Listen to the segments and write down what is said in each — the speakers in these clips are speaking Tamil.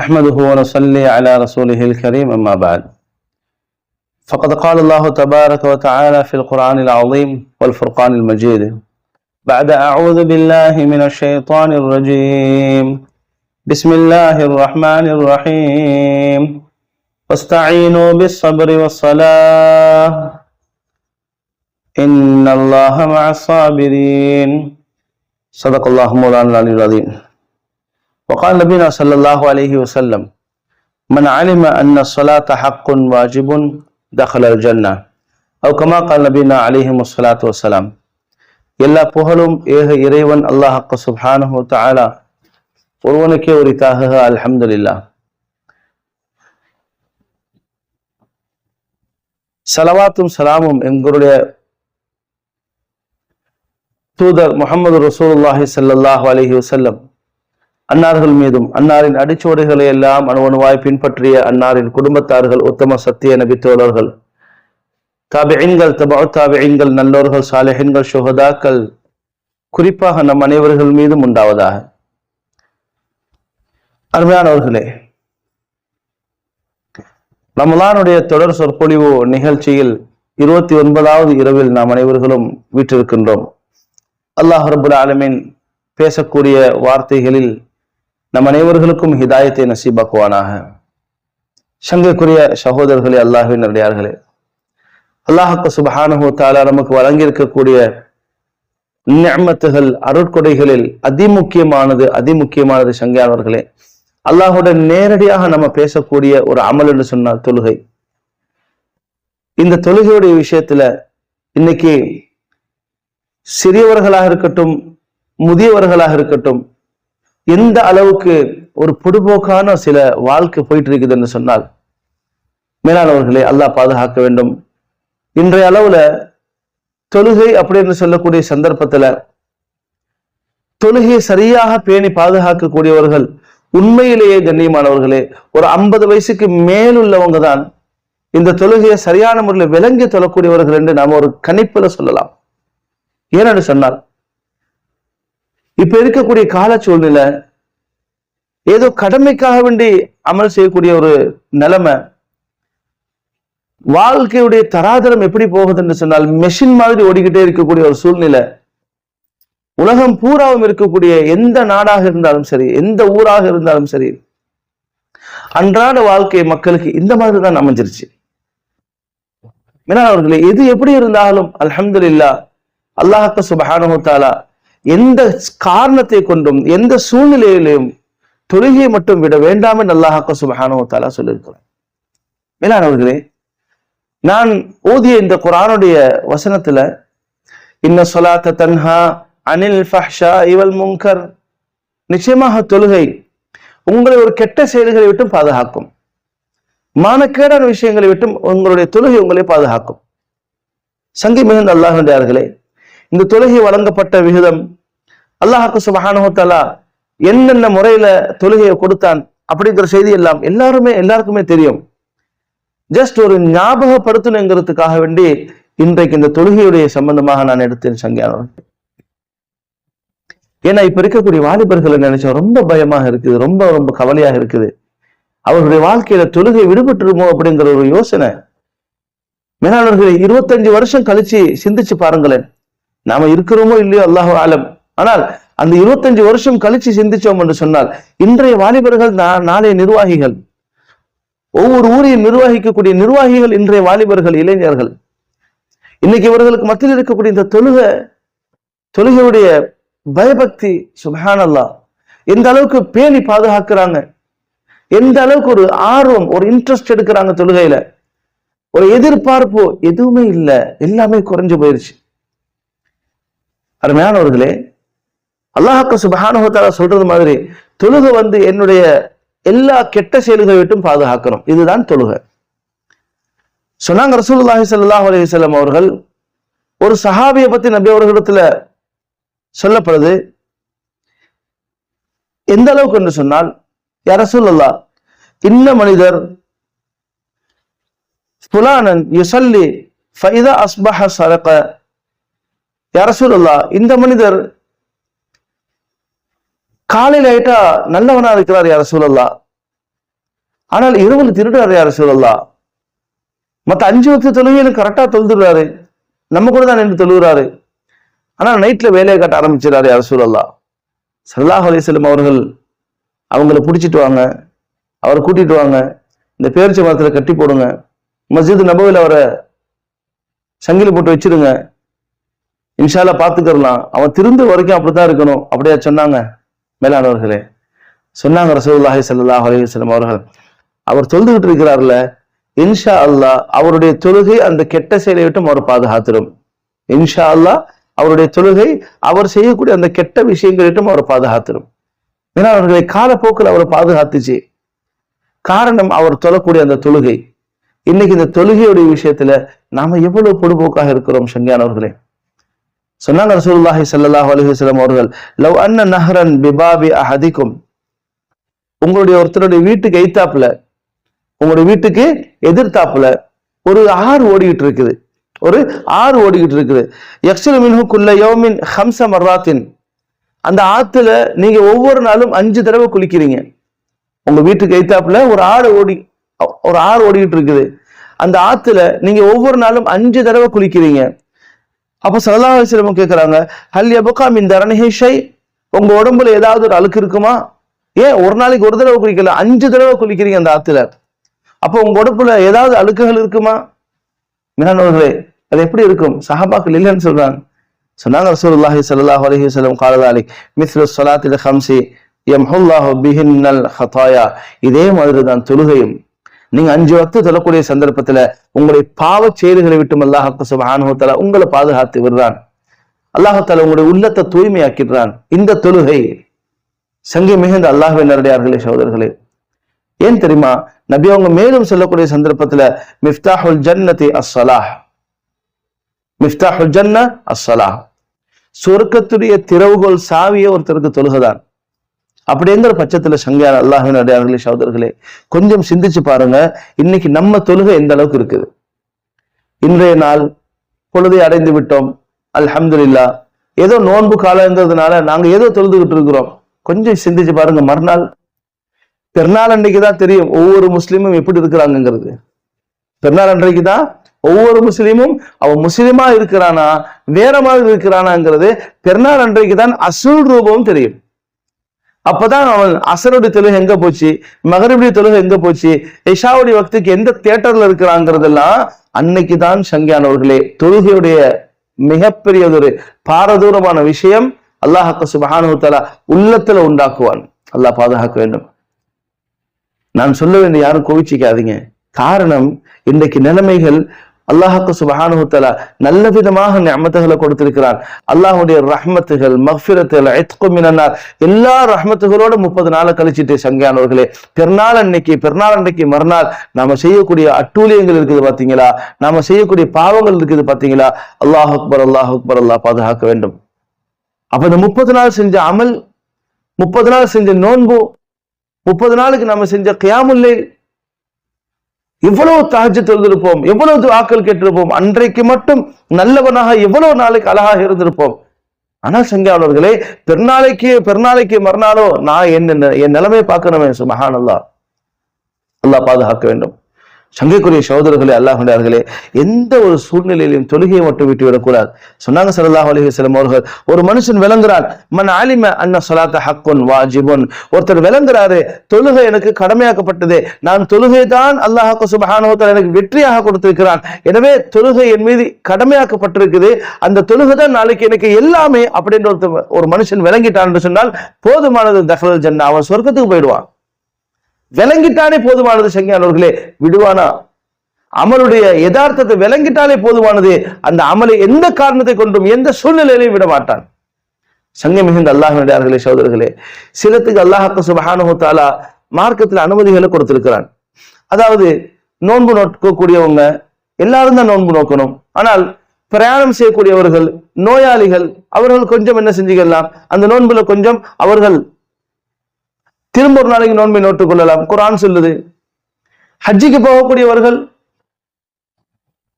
نحمده ونصلي على رسوله الكريم أما بعد. فقد قال الله تبارك وتعالى في القرآن العظيم والفرقان المجيد بعد أعوذ بالله من الشيطان الرجيم. بسم الله الرحمن الرحيم. واستعينوا بالصبر والصلاة. إن الله مع الصابرين. صدق الله مولانا العلي العظيم. وقال نبينا صلى الله عليه وسلم من علم أن الصلاة حق واجب دخل الجنة أو كما قال نبينا عليه الصلاة والسلام எல்லா புகழும் ஏக இறைவன் அல்லாஹ் சுப்ஹானஹு தஆலா ஒருவனுக்கே உரித்தாக அல்ஹம்துலில்லா சலவாத்தும் சலாமும் எங்களுடைய தூதர் முகமது ரசூலுல்லாஹி ஸல்லல்லாஹு அலைஹி வஸல்லம் அன்னார்கள் மீதும் அன்னாரின் அடிச்சுவடுகளை எல்லாம் அணுவணுவாய் பின்பற்றிய அன்னாரின் குடும்பத்தார்கள் உத்தம சத்திய நபித்தோழர்கள் தாபியன்கள் தபா தாபியன்கள் நல்லோர்கள் சாலிஹன்கள் சுகதாக்கள் குறிப்பாக நம் அனைவர்கள் மீதும் உண்டாவதாக. அருமையானவர்களே ரமலானுடைய தொடர் சொற்பொழிவு நிகழ்ச்சியில் இருபத்தி ஒன்பதாவது இரவில் நாம் அனைவர்களும் வீற்றிருக்கின்றோம். அல்லாஹ் ரபுல் ஆலமின் பேசக்கூடிய வார்த்தைகளில் நம் அனைவர்களுக்கும் ஹிதாயத்தை நசீபாக்குவானாக. சங்கைக்குரிய சகோதரர்களே அல்லாஹின் நடிகார்களே அல்லாஹுக்கு சுபஹானஹு தாலா நமக்கு வழங்கியிருக்கக்கூடிய நியமத்துகள் அருட்கொடைகளில் அதிமுக்கியமானது அதிமுக்கியமானது சங்கையானவர்களே அல்லாஹுடன் நேரடியாக நம்ம பேசக்கூடிய ஒரு அமல் என்று சொன்னால் தொழுகை. இந்த தொழுகையுடைய விஷயத்துல இன்னைக்கு சிறியவர்களாக இருக்கட்டும் முதியவர்களாக இருக்கட்டும் எந்த அளவுக்கு ஒரு பொடுபோக்கான சில வாழ்க்கை போயிட்டு இருக்குது என்று சொன்னால் மேலானவர்களை அல்லாஹ் பாதுகாக்க வேண்டும். இன்றைய அளவுல தொழுகை அப்படின்னு சொல்லக்கூடிய சந்தர்ப்பத்துல தொழுகையை சரியாக பேணி பாதுகாக்கக்கூடியவர்கள் உண்மையிலேயே கண்ணியமானவர்களே ஒரு ஐம்பது வயசுக்கு மேலுள்ளவங்க தான் இந்த தொழுகையை சரியான முறையில் விளங்கி தொழக்கூடியவர்கள் என்று நாம ஒரு கணிப்புல சொல்லலாம். ஏன்னு சொன்னால் இப்ப இருக்கக்கூடிய கால சூழ்நிலை ஏதோ கடமைக்காக வேண்டி அமல் செய்யக்கூடிய ஒரு நிலைமை. வாழ்க்கையுடைய தராதரம் எப்படி போகுதுன்னு சொன்னால் மெஷின் மாதிரி ஓடிக்கிட்டே இருக்கக்கூடிய ஒரு சூழ்நிலை. உலகம் பூராவும் இருக்கக்கூடிய எந்த நாடாக இருந்தாலும் சரி எந்த ஊராக இருந்தாலும் சரி அன்றாட வாழ்க்கை மக்களுக்கு இந்த மாதிரி தான் அமைஞ்சிருச்சு. அவர்களே எது எப்படி இருந்தாலும் அலமது இல்லா அல்லாஹக்க சுபஹானு தாலா எந்த காரணத்தை கொண்டும் எந்த சூழ்நிலையிலையும் தொழுகையை மட்டும் விட வேண்டாம் என்று அல்லாஹக்க சுபஹானு தாலா சொல்லியிருக்கிறேன் மேலானவர்களே நான் ஓதிய இந்த குரானுடைய வசனத்துல இன்ன சொலாத்த தன்ஹா அனில் ஃபஹ்ஷா இவல் முங்கர் நிச்சயமாக தொழுகை உங்களை ஒரு கெட்ட செயல்களை விட்டும் பாதுகாக்கும். மானக்கேடான விஷயங்களை விட்டும் உங்களுடைய தொழுகை உங்களை பாதுகாக்கும். சங்கி மிகுந்த அல்லாஹர்களே இந்த தொழுகை வழங்கப்பட்ட விகிதம் அல்லாஹாக்கு சுபஹானுத்தாலா என்னென்ன முறையில தொழுகையை கொடுத்தான் அப்படிங்கிற செய்தி எல்லாம் எல்லாருமே எல்லாருக்குமே தெரியும். ஜஸ்ட் ஒரு ஞாபகப்படுத்தணுங்கிறதுக்காக வேண்டி இன்றைக்கு இந்த தொழுகையுடைய சம்பந்தமாக நான் எடுத்தேன் சங்கியானவன் ஏன்னா இப்ப இருக்கக்கூடிய வாலிபர்களை நினைச்சா ரொம்ப பயமாக இருக்குது ரொம்ப ரொம்ப கவலையாக இருக்குது. அவர்களுடைய வாழ்க்கையில தொழுகை விடுபட்டுருமோ அப்படிங்கிற ஒரு யோசனை. மேலாளர்களை இருபத்தஞ்சு வருஷம் கழிச்சு சிந்திச்சு பாருங்களேன். நாம இருக்கிறோமோ இல்லையோ அல்லாஹ் ஆலம் ஆனால் அந்த இருபத்தஞ்சு வருஷம் கழிச்சு சிந்திச்சோம் என்று சொன்னால் இன்றைய வாலிபர்கள் நாளைய நிர்வாகிகள். ஒவ்வொரு ஊரையும் நிர்வகிக்கக்கூடிய நிர்வாகிகள் இன்றைய வாலிபர்கள் இளைஞர்கள். இன்னைக்கு இவர்களுக்கு மத்தியில் இருக்கக்கூடிய இந்த தொழுகை தொழுகையுடைய பயபக்தி சுபஹான் அல்லா எந்த அளவுக்கு பேணி பாதுகாக்கிறாங்க? எந்த அளவுக்கு ஒரு ஆர்வம் ஒரு இன்ட்ரெஸ்ட் எடுக்கிறாங்க தொழுகையில? ஒரு எதிர்பார்ப்பு எதுவுமே இல்லை. எல்லாமே குறைஞ்சு போயிருச்சு. அருமையானவர்களே அல்லாஹாக்கு சுபஹானுகத்தால சொல்றது மாதிரி தொழுகை வந்து என்னுடைய எல்லா கெட்ட செயல்களை விட்டும் பாதுகாக்கணும். இதுதான் தொழுகை. சொன்னாங்க ரசூல்லாஹி சல்லாஹ் அலைஹி அவர்கள் ஒரு சஹாபியை பத்தி நபி அவர்களிடத்துல சொல்லப்படுது. எந்த அளவுக்கு என்று சொன்னால் யார சொல்லலா இன்ன மனிதர் புலானன் யுசல்லி ஃபைதா அஸ்பஹ சரக யார இந்த மனிதர் காலையில ஆயிட்டா நல்லவனா இருக்கிறார் யார சூழல்லா ஆனால் இரவில் திருடுறாரு யார சூழல்லா மற்ற அஞ்சு வக்த தொழுகையிலும் கரெக்டா தொழுதுறாரு நம்ம கூட தான் நின்று தொழுகிறாரு. ஆனா நைட்ல வேலையை காட்ட ஆரம்பிச்சிடறாரு யார சூழல்லா சல்லாஹ் அலிஸ்லம் அவர்கள் அவங்கள பிடிச்சிட்டு வாங்க அவரை கூட்டிட்டு வாங்க இந்த பேரிச்ச மரத்துல கட்டி போடுங்க மஸ்ஜித் நபவில் அவரை சங்கிலி போட்டு வச்சிருங்க இன்ஷால பாத்துக்கிறலாம் அவன் திருந்த வரைக்கும் அப்படித்தான் இருக்கணும். அப்படியா சொன்னாங்க மேலானவர்களே. சொன்னாங்க ரசூல்லாஹி சல்லாஹ் அலைஹி அவர்கள். அவர் தொழுதுகிட்டு இருக்கிறார்ல இன்ஷா அல்லாஹ் அவருடைய தொழுகை அந்த கெட்ட செயலை விட்டு அவர் பாதுகாத்திடும். இன்ஷா அல்லாஹ் அவருடைய தொழுகை அவர் செய்யக்கூடிய அந்த கெட்ட விஷயங்களிட்டும் அவர் பாதுகாத்திடும். ஏன்னா அவர்களை காலப்போக்கில் அவர் பாதுகாத்துச்சு. காரணம் அவர் தொழக்கூடிய அந்த தொழுகை. இன்னைக்கு இந்த தொழுகையுடைய விஷயத்துல நாம எவ்வளவு பொடுபோக்காக இருக்கிறோம் சங்கியானவர்களே. சொன்னாங்க ரசூல்லாஹி ஸல்லல்லாஹு அலைஹி அவர்கள் லவ் அன்ன நஹரன் பிபாபி அஹதிக்கும். உங்களுடைய ஒருத்தருடைய வீட்டுக்கு எய்த்தாப்புல உங்களுடைய வீட்டுக்கு எதிர்த்தாப்புல ஒரு ஆறு ஓடிக்கிட்டு இருக்குது. ஒரு ஆறு ஓடிக்கிட்டு இருக்குது. யக்ஷுல் மின்ஹுக்குள்ள யோமின் ஹம்ச மர்ராத்தின். அந்த ஆத்துல நீங்க ஒவ்வொரு நாளும் அஞ்சு தடவை குளிக்கிறீங்க. உங்க வீட்டுக்கு எய்த்தாப்புல ஒரு ஆறு ஓடி ஒரு ஆறு ஓடிக்கிட்டு இருக்குது. அந்த ஆத்துல நீங்க ஒவ்வொரு நாளும் அஞ்சு தடவை குளிக்கிறீங்க. அப்போ சல்லா அலிஸ்லமும் கேட்குறாங்க ஹல் எபுகா மின் தரணிஹை உங்க உடம்புல ஏதாவது ஒரு அழுக்கு இருக்குமா? ஏன் ஒரு நாளைக்கு ஒரு தடவை குளிக்கல அஞ்சு தடவை குளிக்கிறீங்க அந்த ஆத்துல? அப்போ உங்க உடம்புல ஏதாவது அழுக்குகள் இருக்குமா? மிகானவர்களே அது எப்படி இருக்கும்? சஹாபாக்கள் இல்லைன்னு சொல்றாங்க. சொன்னாங்க ரசூலுல்லாஹி ஸல்லல்லாஹு அலைஹி வஸல்லம் காலதாலி மிஸ்ரு ஸலாத்தில் ஹம்சி யம்ஹுல்லாஹு பிஹின்னல் ஹதாயா இதே மாதிரி தான் தொழுகையும். நீங்க அஞ்சு வக்து தொழக்கூடிய சந்தர்ப்பத்துல உங்களுடைய பாவ செயல்களை விட்டும் அல்லாஹ் சுப்ஹானஹு உங்களை பாதுகாத்து விடுறான். அல்லாஹ் உங்களுடைய உள்ளத்தை தூய்மையாக்கிடுறான். இந்த தொழுகை சங்கை மிகுந்த அல்லாஹுவை நேரடியார்களே சகோதரர்களே. ஏன் தெரியுமா? நபி அவங்க மேலும் சொல்லக்கூடிய சந்தர்ப்பத்துல மிஃப்தாஹுல் ஜன்னதி அஸ்ஸலாஹ். மிஃப்தாஹுல் ஜன்ன அஸ்ஸலாஹ். சொர்க்கத்துடைய திறவுகோல் சாவிய ஒருத்தருக்கு தொழுகதான். அப்படிங்கிற பட்சத்துல சங்கையார் அல்லாஹின் அடையாளர்களே சகோதரர்களே கொஞ்சம் சிந்திச்சு பாருங்க. இன்னைக்கு நம்ம தொழுகை எந்த அளவுக்கு இருக்குது? இன்றைய நாள் பொழுதை அடைந்து விட்டோம். அல்ஹம்துல்லா ஏதோ நோன்பு காலங்கிறதுனால நாங்க ஏதோ தொழுதுகிட்டு இருக்கிறோம். கொஞ்சம் சிந்திச்சு பாருங்க. மறுநாள் பெருநாள் அன்றைக்கு தான் தெரியும் ஒவ்வொரு முஸ்லீமும் எப்படி இருக்கிறாங்கிறது பெருநாள் அன்றைக்கு தான் ஒவ்வொரு முஸ்லீமும் அவன் முஸ்லீமா இருக்கிறானா வேற மாதிரி இருக்கிறானாங்கிறது பெருநாள் அன்றைக்கு தான் அசுல் ரூபமும் தெரியும். அப்பதான் அவன் அசருடைய தொழுகை எங்க போச்சு? மகரிபுடைய தொழுகை எங்க போச்சு? இஷாவுடைய வக்துக்கு எந்த தியேட்டர்ல இருக்கிறாங்கிறதெல்லாம் அன்னைக்கு தான் சங்கியானவர்களே தொழுகையுடைய மிகப்பெரியதொரு பாரதூரமான விஷயம் அல்லாஹாக்கு சுபஹானு தலா உள்ளத்துல உண்டாக்குவான். அல்லாஹ் பாதுகாக்க வேண்டும். நான் சொல்ல வேண்டிய யாரும் கோவிச்சிக்காதீங்க. காரணம் இன்றைக்கு நிலைமைகள் அல்லாஹாக்கு சுபஹானு தலா நல்ல விதமாக நியமத்துகளை கொடுத்திருக்கிறான் அல்லாஹுடைய ரஹ்மத்துகள் மஃபிரத்துகள் எத்குமினார் எல்லா ரஹ்மத்துகளோட முப்பது நாளை கழிச்சிட்டு சங்கையானவர்களே பெருநாள் அன்னைக்கு பெருநாள் அன்னைக்கு மறுநாள் நாம செய்யக்கூடிய அட்டூழியங்கள் இருக்குது பாத்தீங்களா? நாம செய்யக்கூடிய பாவங்கள் இருக்குது பாத்தீங்களா? அல்லாஹ் அக்பர் அல்லாஹ் அக்பர் அல்லாஹ் பாதுகாக்க வேண்டும். அப்ப இந்த முப்பது நாள் செஞ்ச அமல் முப்பது நாள் செஞ்ச நோன்பு முப்பது நாளுக்கு நம்ம செஞ்ச கியாமுல்லை எவ்வளவு தாஜ் தொழுதிருப்போம் எவ்வளவு துவாக்கள் கேட்டிருப்போம் அன்றைக்கு மட்டும் நல்லவனாக எவ்வளவு நாளைக்கு அழகாக இருந்திருப்போம். ஆனால் சங்காளர்களே பெருநாளைக்கு பெருநாளைக்கு மறுநாளோ நான் என்ன என் நிலைமை பார்க்கணுமே சுமஹான் அல்லாஹ் அல்லாஹ் பாதுகாக்க வேண்டும். சங்கைக்குரிய சகோதரர்களே அல்லாஹுடையார்களே எந்த ஒரு சூழ்நிலையிலும் தொழுகையை மட்டும் விட்டு விடக்கூடாது. சொன்னாங்க சல்லாஹ் அலஹி வஸல்லம் அவர்கள் ஒரு மனுஷன் விளங்குறான் மன் ஆலிம அன்ன சொலாத்த ஹக்குன் வாஜிபுன். ஒருத்தர் விளங்குறாரு தொழுகை எனக்கு கடமையாக்கப்பட்டது. நான் தொழுகை தான் அல்லாஹாக்கு சுபஹானுவத்தால் எனக்கு வெற்றியாக கொடுத்திருக்கிறான். எனவே தொழுகை என் மீது கடமையாக்கப்பட்டிருக்குது. அந்த தொழுகை தான் நாளைக்கு எனக்கு எல்லாமே அப்படின்ற ஒருத்தர் ஒரு மனுஷன் விளங்கிட்டான் என்று சொன்னால் போதுமானது தகவல் ஜன்னா. அவன் சொர்க்கத்துக்கு போயிடுவான். விளங்கிட்டானே போதுமானது சங்கியானவர்களே விடுவானா? அமலுடைய யதார்த்தத்தை விளங்கிட்டாலே போதுமானது. அந்த அமலை எந்த காரணத்தை கொண்டும் எந்த சூழ்நிலையிலையும் விட மாட்டான். சங்கை மிகுந்த அல்லாஹினுடையார்களே சோதரர்களே சிலத்துக்கு அல்லாஹாக்கு சுபஹானு தாலா மார்க்கத்தில் அனுமதிகளை கொடுத்திருக்கிறான். அதாவது நோன்பு நோக்கக்கூடியவங்க எல்லாரும் தான் நோன்பு நோக்கணும். ஆனால் பிரயாணம் செய்யக்கூடியவர்கள் நோயாளிகள் அவர்கள் கொஞ்சம் என்ன செஞ்சுக்கலாம் அந்த நோன்புல கொஞ்சம் அவர்கள் திரும்ப ஒரு நாளைக்கு நோன்பை நோட்டுக் கொள்ளலாம். குரான் சொல்லுது. ஹஜ்ஜிக்கு போகக்கூடியவர்கள்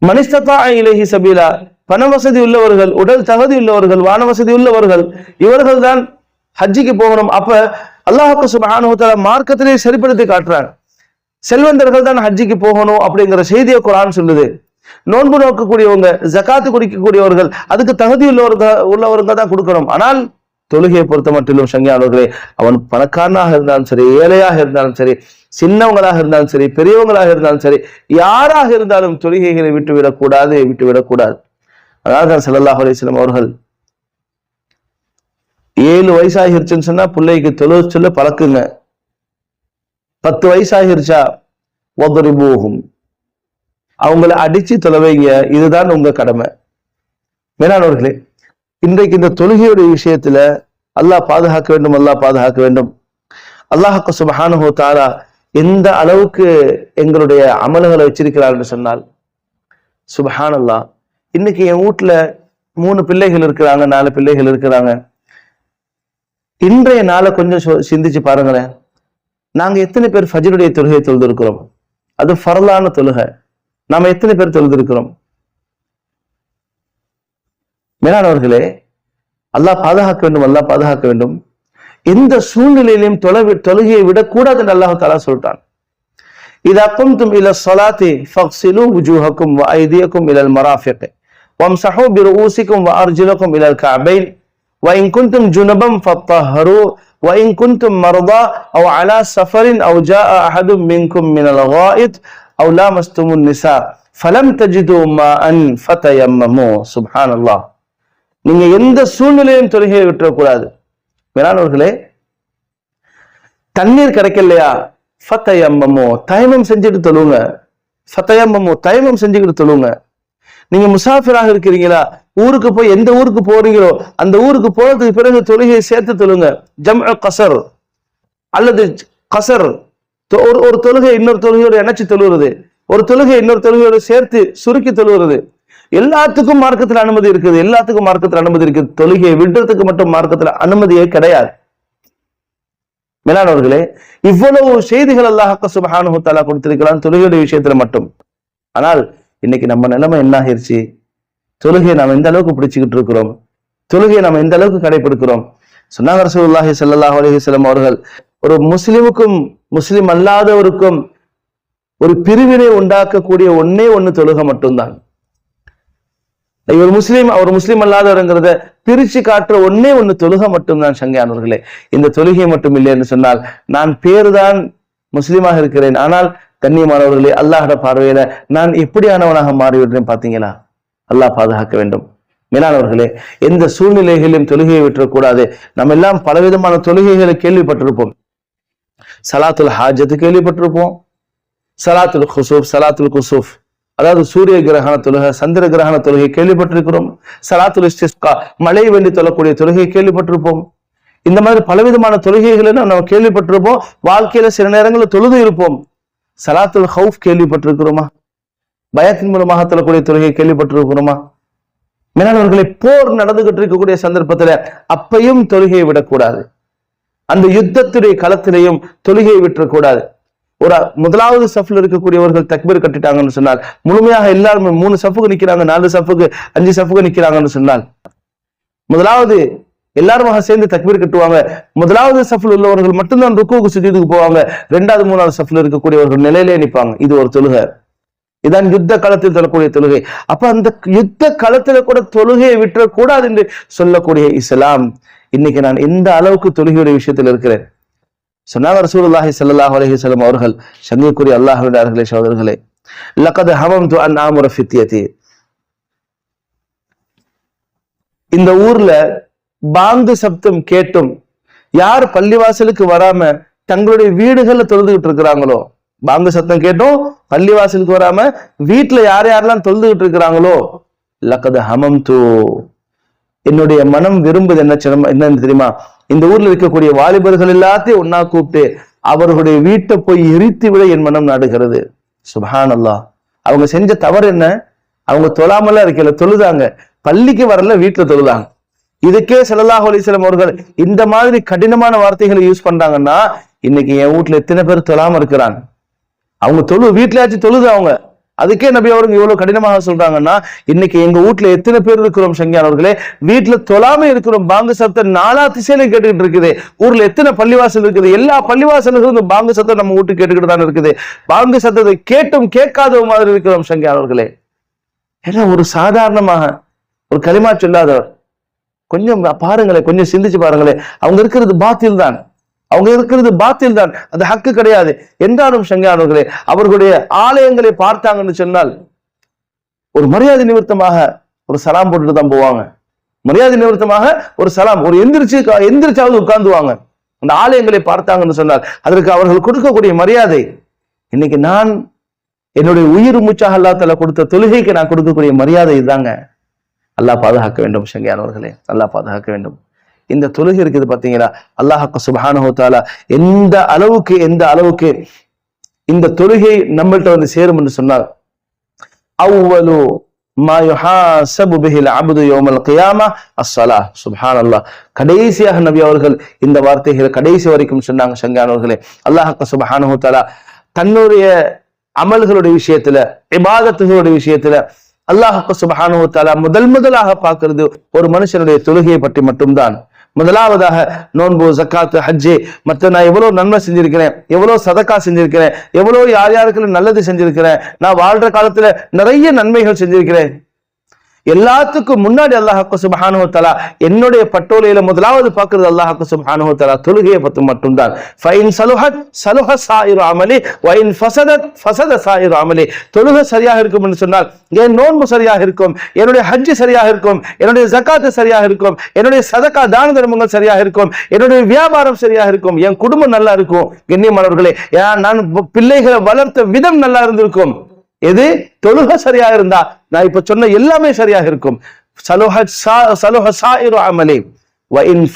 மனிஸ்ததா இலகி சபீலா பண வசதி உள்ளவர்கள் உடல் தகுதி உள்ளவர்கள் வான வசதி உள்ளவர்கள் இவர்கள் தான் ஹஜ்ஜிக்கு போகணும். அப்ப அல்லாஹாக்கு சுபானுத்தால மார்க்கத்திலே சரிப்படுத்தி காட்டுறாங்க. செல்வந்தர்கள் தான் ஹஜ்ஜிக்கு போகணும் அப்படிங்கிற செய்தியை குரான் சொல்லுது. நோன்பு நோக்கக்கூடியவங்க ஜகாத்து குடிக்கக்கூடியவர்கள் அதுக்கு தகுதி உள்ளவர்கள் உள்ளவர்கள் தான் கொடுக்கணும். ஆனால் தொழுகையை பொறுத்த மட்டிலும் சங்கியானவர்களே அவன் பணக்காரனாக இருந்தாலும் சரி ஏழையாக இருந்தாலும் சரி சின்னவங்களாக இருந்தாலும் சரி பெரியவங்களாக இருந்தாலும் சரி யாராக இருந்தாலும் தொழுகைகளை விட்டு விடக்கூடாது விட்டு விடக்கூடாது அதாவது தான் சல்லல்லாஹு அவர்கள் ஏழு வயசாகிருச்சுன்னு சொன்னா பிள்ளைக்கு தொழு சொல்ல பழக்குங்க. பத்து வயசாகிருச்சா? ஒதறி போகும் அவங்கள அடிச்சு தொலைவைங்க இதுதான் உங்க கடமை. மேலானவர்களே இன்றைக்கு இந்த தொழுகையுடைய விஷயத்துல அல்லாஹ் பாதுகாக்க வேண்டும் அல்லாஹ் பாதுகாக்க வேண்டும். அல்லாஹாக்கு சுபஹானுஹோ தாரா எந்த அளவுக்கு எங்களுடைய அமல்களை வச்சிருக்கிறார் என்று சொன்னால் சுபஹான் அல்லா இன்னைக்கு என் வீட்டுல மூணு பிள்ளைகள் இருக்கிறாங்க நாலு பிள்ளைகள் இருக்கிறாங்க. இன்றைய நாளை கொஞ்சம் சிந்திச்சு பாருங்களேன். நாங்க எத்தனை பேர் ஃபஜருடைய தொழுகையை தொழுதிருக்கிறோம்? அது ஃபரலான தொழுகை. நாம எத்தனை பேர் தொழுதிருக்கிறோம்? மேலானவர்களே அல்லாஹ் பாதுகாக்க வேண்டும் அல்லாஹ் பாதுகாக்க வேண்டும் எந்த சூழ்நிலையிலும் தொலை தொழுகையை விடக்கூடாது என்று அல்லாஹ் தாலா சொல்றான் إذا قمتم إلى الصلاة فاغسلوا وجوهكم وأيديكم إلى المرافق وامسحوا برؤوسكم وأرجلكم إلى الكعبين وإن كنتم جنبا فطهروا وإن كنتم مرضى أو على سفر أو جاء أحد منكم من الغائط أو لامستم النساء فلم تجدوا ماء فتيمموا سبحان الله நீங்க எந்த சூழ்நிலையும் தொழுகையை விட்டுறக்கூடாது. மேலானவர்களே தண்ணீர் கிடைக்கலையா? ஃபத்தயம்மமோ தயமம் செஞ்சுட்டு தொழுவுங்க ஃபத்தயம்மமோ தயமம் செஞ்சுக்கிட்டு தொழுங்க. நீங்க முசாஃபிராக இருக்கிறீங்களா? ஊருக்கு போய் எந்த ஊருக்கு போறீங்களோ அந்த ஊருக்கு போனதுக்கு பிறகு தொழுகையை சேர்த்து தொழுங்க. ஜம் கசர் அல்லது கசர். தொ- ஒரு ஒரு தொழுகை இன்னொரு தொழுகையோடு இணைச்சு தொழுகிறது ஒரு தொழுகை இன்னொரு தொழுகையோடு சேர்த்து சுருக்கி தொழுகிறது எல்லாத்துக்கும் மார்க்கத்துல அனுமதி இருக்குது எல்லாத்துக்கும் மார்க்கத்துல அனுமதி இருக்குது. தொழுகையை விடுறதுக்கு மட்டும் மார்க்கத்துல அனுமதியே கிடையாது. மேலானவர்களே இவ்வளவு செய்திகள் அல்லாஹ் சுபஹானஹு தஆலா கொடுத்திருக்கிறான் தொழுகையுடைய விஷயத்துல மட்டும். ஆனால் இன்னைக்கு நம்ம நிலைமை என்ன ஆகிருச்சு தொழுகையை நாம் எந்த அளவுக்கு பிடிச்சுக்கிட்டு இருக்கிறோம்? தொழுகையை நாம் எந்த அளவுக்கு கடைபிடிக்கிறோம் சொன்னாங்க ரசூல்லாஹி சல்லாஹ் அலிஹிஸ்லாம் அவர்கள் ஒரு முஸ்லிமுக்கும் முஸ்லிம் அல்லாதவருக்கும் ஒரு பிரிவினை உண்டாக்கக்கூடிய ஒன்னே ஒண்ணு தொழுகை மட்டும்தான். இவர் முஸ்லீம் அவர் முஸ்லீம் அல்லாதவருங்கிறத பிரிச்சு காட்டுற ஒன்னே ஒன்னு தொழுகை மட்டும்தான் சங்கையானவர்களே இந்த தொழுகை மட்டும் இல்லை என்று சொன்னால் நான் பேருதான் முஸ்லீமாக இருக்கிறேன். ஆனால் கண்ணியமானவர்களே அல்லாஹட பார்வையில நான் எப்படியானவனாக மாறிவிடுறேன் பாத்தீங்களா அல்லாஹ் பாதுகாக்க வேண்டும். மேலானவர்களே எந்த சூழ்நிலைகளிலும் தொழுகையை விட்டுறக்கூடாது. நம்ம எல்லாம் பலவிதமான தொழுகைகளை கேள்விப்பட்டிருப்போம். சலாத்துல் ஹாஜத்து கேள்விப்பட்டிருப்போம். சலாத்துல் குசூப் சலாத்துல் குசூப். அதாவது சூரிய கிரகண தொழுகை சந்திர கிரகண தொழுகை கேள்விப்பட்டிருக்கிறோம். சலாத்துல் மழை வேண்டி தொழக்கூடிய தொழுகை கேள்விப்பட்டிருப்போம். இந்த மாதிரி பலவிதமான தொழுகைகளை நம்ம கேள்விப்பட்டிருப்போம். வாழ்க்கையில சில நேரங்களில் தொழுது இருப்போம். சலாத்துல் ஹவுஃப் கேள்விப்பட்டிருக்கிறோமா? பயத்தின் மூலமாக தொழக்கூடிய தொழுகை கேள்விப்பட்டிருக்கிறோமா? மேலானவர்களை போர் நடந்துகிட்டு இருக்கக்கூடிய சந்தர்ப்பத்துல அப்பையும் தொழுகையை விடக்கூடாது. அந்த யுத்தத்துடைய களத்திலையும் தொழுகையை விட்டுறக்கூடாது. ஒரு முதலாவது சஃப்ல இருக்கக்கூடியவர்கள் தக்பீர் கட்டிட்டாங்கன்னு சொன்னால் முழுமையாக எல்லாருமே மூணு சஃபுக்கு நிக்கிறாங்க நாலு சஃபுக்கு அஞ்சு சஃபுக்கு நிக்கிறாங்கன்னு சொன்னால் முதலாவது எல்லாருமாக சேர்ந்து தக்பீர் கட்டுவாங்க. முதலாவது சஃப்ல உள்ளவர்கள் மட்டும்தான் ருக்குவுக்கு சுஜூதுக்கு போவாங்க. ரெண்டாவது மூணாவது சஃப்ல இருக்கக்கூடியவர்கள் நிலையிலே நிற்பாங்க. இது ஒரு தொழுகை. இதான் யுத்த காலத்தில் தொழக்கூடிய தொழுகை. அப்ப அந்த யுத்த காலத்துல கூட தொழுகையை விட்டுறக்கூடாது என்று சொல்லக்கூடிய இஸ்லாம். இன்னைக்கு நான் எந்த அளவுக்கு தொழுகையுடைய விஷயத்தில் இருக்கிறேன்? சொன்னாங்க ரசூலுல்லாஹி ஸல்லல்லாஹு அலைஹி வஸல்லம் அவர்கள் சங்கைக்குரிய அல்லாஹ்விடார்களே சகோதரர்களே லக்கத் ஹவம்து அன் ஆமுர ஃபித்யதி. இந்த ஊர்ல பாங்கு சப்தம் கேட்டும் யார் பள்ளிவாசலுக்கு வராம தங்களுடைய வீடுகள்ல தொழுதுகிட்டு இருக்கிறாங்களோ? பாங்கு சத்தம் கேட்டும் பள்ளிவாசலுக்கு வராம வீட்டுல யார் யாரெல்லாம் தொழுதுகிட்டு இருக்கிறாங்களோ? லக்கது ஹமம் என்னுடைய மனம் விரும்புது என்ன சிரமம் என்னன்னு தெரியுமா? இந்த ஊர்ல இருக்கக்கூடிய வாலிபர்கள் எல்லாத்தையும் ஒன்னா கூப்பிட்டு அவர்களுடைய வீட்டை போய் எரித்து விட என் மனம் நாடுகிறது. சுபானல்லா அவங்க செஞ்ச தவறு என்ன? அவங்க தொழாமலாம் இருக்கல தொழுதாங்க. பள்ளிக்கு வரல வீட்டுல தொழுதாங்க. இதுக்கே ஸல்லல்லாஹு அலைஹி அவர்கள் இந்த மாதிரி கடினமான வார்த்தைகளை யூஸ் பண்றாங்கன்னா இன்னைக்கு என் வீட்டுல எத்தனை பேர் தொழாம இருக்கிறாங்க? அவங்க தொழு வீட்டுலயாச்சும் தொழுது அவங்க. அதுக்கே நபி அவருங்க இவ்வளவு கடினமாக சொல்றாங்கன்னா இன்னைக்கு எங்க வீட்டுல எத்தனை பேர் இருக்கிறோம் சங்கியானவர்களே வீட்டுல தொழாம இருக்கிறோம் பாங்கு சத்தம் நாலா திசையிலும் கேட்டுக்கிட்டு இருக்குது. ஊர்ல எத்தனை பள்ளிவாசல் இருக்குது? எல்லா பள்ளிவாசலுக்கும் இந்த பாங்கு சத்தம் நம்ம வீட்டுக்கு கேட்டுக்கிட்டு தான் இருக்குது. பாங்கு சத்தத்தை கேட்டும் கேட்காத மாதிரி இருக்கிறோம் சங்கியானவர்களே ஏன்னா ஒரு சாதாரணமாக ஒரு களிமா சொல்லாதவர். கொஞ்சம் பாருங்களேன் கொஞ்சம் சிந்திச்சு பாருங்களேன். அவங்க இருக்கிறது பாத்தில் தான் அவங்க இருக்கிறது பாத்தில் தான் அது ஹக்கு கிடையாது. என்றாலும் சங்கானவர்களே அவர்களுடைய ஆலயங்களை பார்த்தாங்கன்னு சொன்னால் ஒரு மரியாதை நிமித்தமாக ஒரு சலாம் போட்டுட்டு தான் போவாங்க. மரியாதை நிமித்தமாக ஒரு சலாம் ஒரு எந்திரிச்சு எந்திரிச்சாவது உட்கார்ந்துவாங்க. அந்த ஆலயங்களை பார்த்தாங்கன்னு சொன்னால் அதற்கு அவர்கள் கொடுக்கக்கூடிய மரியாதை இன்னைக்கு நான் என்னுடைய உயிர் மூச்சாக அல்லா தலா கொடுத்த தொழுகைக்கு நான் கொடுக்கக்கூடிய மரியாதை இதுதாங்க. அல்லாஹ் பாதுகாக்க வேண்டும் சங்கையானவர்களே அல்லாஹ் பாதுகாக்க வேண்டும். இந்த தொழுகை இருக்குது பாத்தீங்களா அல்லாஹாக்கு சுபஹானஹு தாலா எந்த அளவுக்கு எந்த அளவுக்கு இந்த தொழுகை நம்மள்ட்ட வந்து சேரும் என்று சொன்னார். அவ்வளவு கடைசியாக நபி அவர்கள் இந்த வார்த்தைகள் கடைசி வரைக்கும் சொன்னாங்க சங்கானவர்களே அல்லாஹாக்கு சுபஹானு தாலா தன்னுடைய அமல்களுடைய விஷயத்துல இபாதத்துகளுடைய விஷயத்துல அல்லாஹாக்கு சுபஹானு தாலா முதல் முதலாக பார்க்கிறது ஒரு மனுஷனுடைய தொழுகையை பற்றி மட்டும்தான். முதலாவதாக நோன்பு ஜக்காத்து ஹஜ்ஜு. மற்ற நான் எவ்வளவு நன்மை செஞ்சிருக்கிறேன் எவ்வளவு சதக்கா செஞ்சிருக்கிறேன் எவ்வளவு யார் யாருக்கு நல்லது செஞ்சிருக்கிறேன் நான் வாழ்ற காலத்துல நிறைய நன்மைகள் செஞ்சிருக்கிறேன். எல்லாத்துக்கும் முன்னாடி அல்லாஹாக்கு சுபஹானு தலா என்னுடைய பட்டோலையில முதலாவது பார்க்கறது அல்லாஹாக்கு சுபஹானு தலா தொழுகையை பத்து மட்டும்தான். ஃபைன் சலுஹத் சலுஹ சாயிரு அமலி வைன் ஃபசதத் ஃபசத சாயிரு அமலி. தொழுகை சரியாக இருக்கும் என்று சொன்னால் என் நோன்பு சரியாக இருக்கும்? என்னுடைய ஹஜ்ஜு சரியாக இருக்கும்? என்னுடைய ஜக்காத்து சரியாக இருக்கும்? என்னுடைய சதக்கா தான தர்மங்கள் சரியாக இருக்கும்? என்னுடைய வியாபாரம் சரியாக இருக்கும்? என் குடும்பம் நல்லா இருக்கும்? கண்ணியமானவர்களே நான் பிள்ளைகளை வளர்த்த விதம் நல்லா இருந்திருக்கும்? எது? தொழுக சரியா இருந்தா நான் இப்ப சொன்ன எல்லாமே சரியாக இருக்கும். சலுஹ சலுஹ சாயிரு அமலே.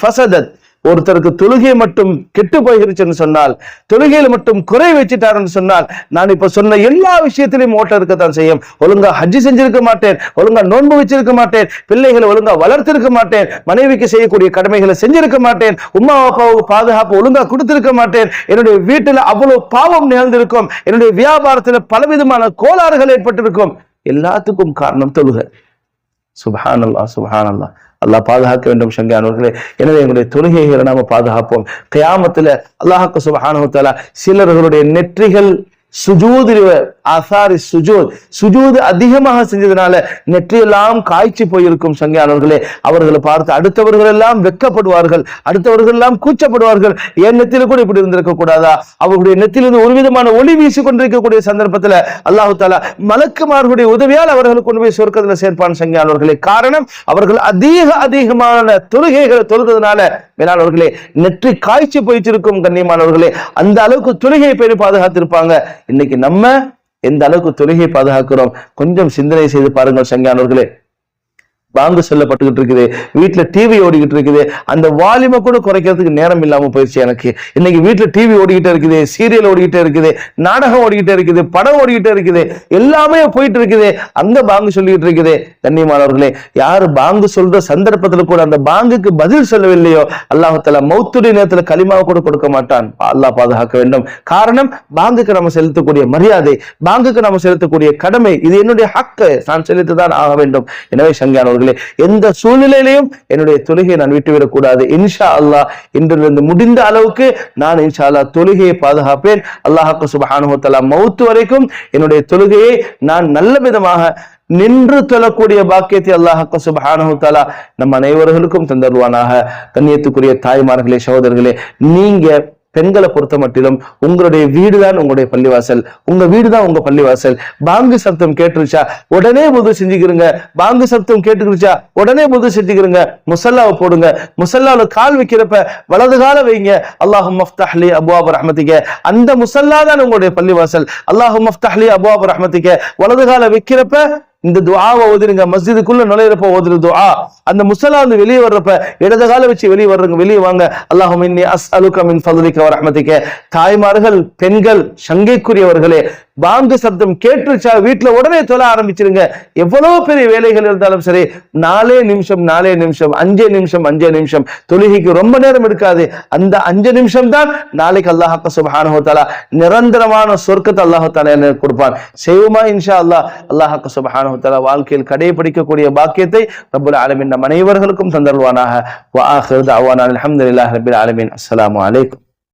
ஃபசதத். ஒருத்தருக்கு தொழுகை மட்டும் கெட்டு போயிருச்சுன்னு சொன்னால் தொழுகையில் மட்டும் குறை வச்சுட்டாருன்னு சொன்னால் நான் இப்ப சொன்ன எல்லா விஷயத்திலையும் ஓட்ட இருக்கத்தான் செய்யும். ஒழுங்கா ஹஜ்ஜி செஞ்சிருக்க மாட்டேன் ஒழுங்கா நோன்பு வச்சிருக்க மாட்டேன் பிள்ளைகளை ஒழுங்கா வளர்த்திருக்க மாட்டேன் மனைவிக்கு செய்யக்கூடிய கடமைகளை செஞ்சிருக்க மாட்டேன் உமா அப்பாவுக்கு பாதுகாப்பு ஒழுங்கா கொடுத்திருக்க மாட்டேன். என்னுடைய வீட்டுல அவ்வளவு பாவம் நிகழ்ந்திருக்கும் என்னுடைய வியாபாரத்துல பலவிதமான கோளாறுகள் ஏற்பட்டிருக்கும். எல்லாத்துக்கும் காரணம் தொழுக. சுபஹானல்லா சுபஹானல்லா அல்லாஹ் பாதுகாக்க வேண்டும் சங்கானவர்களே. எனவே எங்களுடைய தொழுகைகளை நாம பாதுகாப்போம். கயாமத்துல அல்லாஹாக்கு சுபஹானுத்தாலா சிலர்களுடைய நெற்றிகள் சுஜூது அசாரி சுஜூத். சுஜூது அதிகமாக செஞ்சதுனால நெற்றியெல்லாம் காய்ச்சி போயிருக்கும் சங்கையானவர்களே அவர்களை பார்த்து அடுத்தவர்கள் எல்லாம் வெக்கப்படுவார்கள் அடுத்தவர்கள் எல்லாம் கூச்சப்படுவார்கள். என் நெத்தில கூட இப்படி இருந்திருக்க கூடாதா அவர்களுடைய நெத்திலிருந்து ஒரு விதமான ஒளி வீசி கொண்டிருக்கக்கூடிய சந்தர்ப்பத்தில் அல்லாஹு தாலா மலக்குமார்களுடைய உதவியால் அவர்கள் கொண்டு போய் சொர்க்கத்தில் சேர்ப்பான் சங்கையானவர்களே. காரணம் அவர்கள் அதிக அதிகமான தொழுகைகளை தொழுகிறதுனால மேலானவர்களே நெற்றி காய்ச்சி போயிட்டு இருக்கும் கண்ணியமானவர்களே அந்த அளவுக்கு தொழுகையை பேர் பாதுகாத்திருப்பாங்க. இன்னைக்கு நம்ம எந்த அளவுக்கு தொழுகை பாதுகாக்கிறோம்? கொஞ்சம் சிந்தனை செய்து பாருங்கள் சங்கானவர்களே. பாங்கு சொல்லப்பட்டுக்கிட்டு இருக்குது. வீட்டுல டிவி ஓடிக்கிட்டு இருக்குது. அந்த வால்யூமை கூட குறைக்கிறதுக்கு நேரம் இல்லாம போயிடுச்சு எனக்கு. இன்னைக்கு வீட்டுல டிவி ஓடிக்கிட்டே இருக்குது சீரியல் ஓடிக்கிட்டே இருக்குது நாடகம் ஓடிக்கிட்டே இருக்குது படம் ஓடிக்கிட்டே இருக்குது. எல்லாமே போயிட்டு இருக்குது. அந்த பாங்கு சொல்லிக்கிட்டு இருக்குது. கண்ணியமானவர்களே யாரு பாங்கு சொல்ற சந்தர்ப்பத்துல கூட அந்த பாங்குக்கு பதில் சொல்லவில்லையோ அல்லாஹத்தில் மௌத்துடைய நேரத்தில் களிமாவை கூட கொடுக்க மாட்டான். அல்லாஹ் பாதுகாக்க வேண்டும். காரணம் பாங்குக்கு நம்ம செலுத்தக்கூடிய மரியாதை பாங்குக்கு நம்ம செலுத்தக்கூடிய கடமை இது என்னுடைய ஹக்கு. நான் செலுத்திதான் ஆக வேண்டும். எனவே சங்கியானவர்கள் சகோதரர்களே எந்த சூழ்நிலையிலையும் என்னுடைய தொழுகையை நான் விட்டுவிடக்கூடாது. இன்ஷா அல்லா இன்றிலிருந்து முடிந்த அளவுக்கு நான் இன்ஷா அல்லா தொழுகையை பாதுகாப்பேன். அல்லாஹாக்கு சுபஹானுத்தலா மவுத்து வரைக்கும் என்னுடைய தொழுகையை நான் நல்ல விதமாக நின்று தொழக்கூடிய பாக்கியத்தை அல்லாஹாக்கு சுபஹானு தாலா நம் அனைவர்களுக்கும் தந்தருவானாக. கண்ணியத்துக்குரிய தாய்மார்களே சகோதரர்களே நீங்க பெண்களை பொறுத்த மட்டிலும் உங்களுடைய வீடு தான் உங்களுடைய பள்ளிவாசல். உங்க வீடு தான் உங்க பள்ளிவாசல். பாங்கு சப்தம் கேட்டுருச்சா? உடனே முது செஞ்சுக்கிறங்க பாங்கு சப்தம் கேட்டுக்கிருச்சா? உடனே முது செஞ்சுக்கிறங்க முசல்லாவை போடுங்க. முசல்லாவில் கால் வைக்கிறப்ப வலது கால வைங்க. அல்லாஹு மஃப்தஹ்லி அபுவாபு ரஹமத்திக்க. அந்த முசல்லா தான் உங்களுடைய பள்ளிவாசல். அல்லாஹு மஃப்தஹ்லி அபுவாபு ரஹமத்திக்க. வலது கால வைக்கிறப்ப இந்த துவாவை ஓதுருங்க மஸ்ஜிதுக்குள்ள நுழையிறப்ப ஓதுற துவா அந்த முசலா வந்து வெளியே வர்றப்ப இடது கால வச்சு வெளியே வர்றவங்க வெளியே வாங்க. அல்லாஹும் இன்னி அஸ்அலுக மின் ஃபضلிக தாய்மார்கள் பெண்கள் சங்கைக்குரியவர்களே பாங்கு சப்தம் கேட்டுருச்சா வீட்டுல உடனே தொழ ஆரம்பிச்சிருங்க. எவ்வளவு பெரிய வேலைகள் இருந்தாலும் சரி நாலே நிமிஷம் நாலே நிமிஷம் அஞ்சே நிமிஷம் அஞ்சே நிமிஷம். தொழுகைக்கு ரொம்ப நேரம் எடுக்காது. அந்த அஞ்சு நிமிஷம் தான் நாளைக்கு அல்லாஹாக்க சுபஹானஹு தாலா நிரந்தரமான சொர்க்கத்தை அல்லாஹு தஆலா எனக்கு கொடுப்பான். செய்வோமா? இன்ஷா அல்லாஹ். அல்லாஹாக்க சுபஹான தஆலா வாழ்க்கையில் கடைபிடிக்கக்கூடிய பாக்கியத்தை ரபுல் ஆலமின் நம் அனைவர்களுக்கும் தந்தருவானாக வ ஆஹிரு தஅவானா அல்ஹம்துலில்லாஹி ரப்பில்